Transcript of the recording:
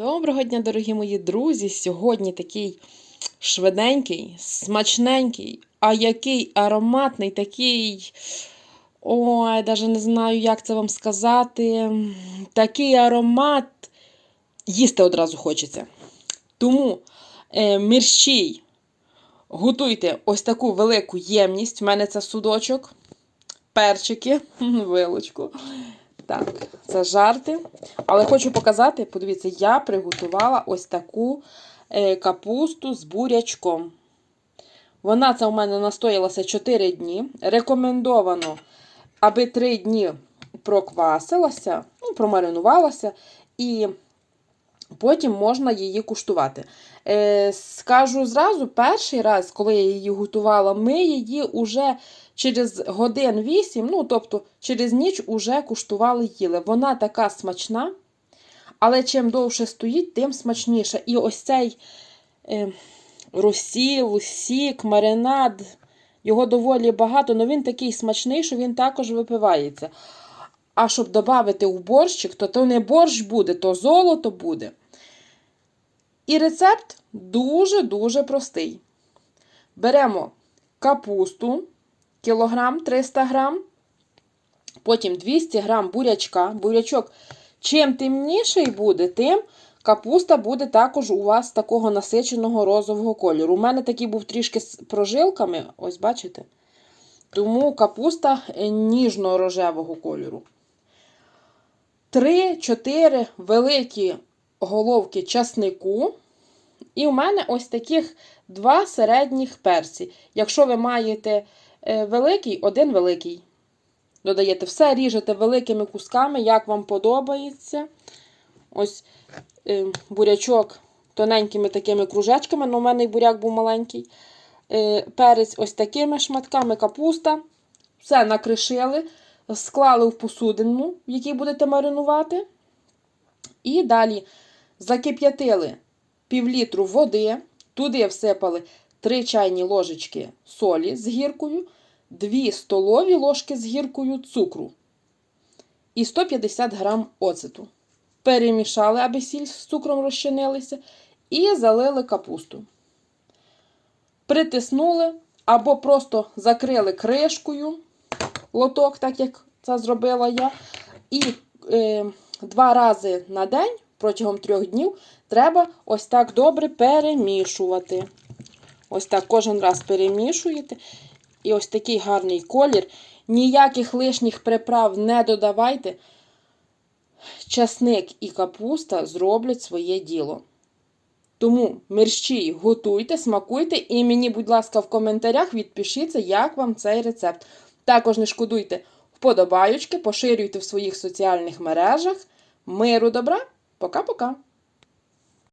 Доброго дня, дорогі мої друзі! Сьогодні такий швиденький, смачненький, а який ароматний, такий. Ой, навіть не знаю, як це вам сказати. Такий аромат їсти одразу хочеться. Тому е, мерщій готуйте ось таку велику ємність. У мене це судочок, перчики, вилочку. Так, це жарти. Але хочу показати, подивіться, я приготувала ось таку е, капусту з бурячком. Вона це у мене настоялася 4 дні. Рекомендовано, аби 3 дні проквасилася, ну, промаринувалася, і потім можна її куштувати. Е, скажу зразу, перший раз, коли я її готувала, ми її уже через годин 8, ну, тобто через ніч уже куштували їли. Вона така смачна, але чим довше стоїть, тим смачніше. І ось цей е, розсіл, сік, маринад, його доволі багато, але він такий смачний, що він також випивається. А щоб додати в борщик, то то не борщ буде, то золото буде. І рецепт дуже-дуже простий. Беремо капусту, кілограм 300 грам, потім 200 грам бурячка. Бурячок чим темніший буде, тим капуста буде також у вас такого насиченого розового кольору. У мене такий був трішки з прожилками, ось бачите? Тому капуста ніжно-рожевого кольору. 3-4 великі головки часнику. І у мене ось таких два середніх перці. Якщо ви маєте е, великий, один великий. Додаєте все, ріжете великими кусками, як вам подобається. Ось е, бурячок тоненькими такими кружечками, але у мене і буряк був маленький. Е, перець ось такими шматками, капуста. Все накришили, склали в посудину, в якій будете маринувати. І далі закип'ятили півлітру води, туди всипали 3 чайні ложечки солі з гіркою, 2 столові ложки з гіркою цукру і 150 грам оцету. Перемішали, аби сіль з цукром розчинилися, і залили капусту. Притиснули або просто закрили кришкою лоток, так як це зробила я. І е, два рази на день протягом трьох днів треба ось так добре перемішувати. Ось так кожен раз перемішуєте. І ось такий гарний колір. Ніяких лишніх приправ не додавайте. Часник і капуста зроблять своє діло. Тому мерщій готуйте, смакуйте, і мені, будь ласка, в коментарях відпишіться, як вам цей рецепт. Також не шкодуйте вподобайочки, поширюйте в своїх соціальних мережах. Миру добра! Пока-пока!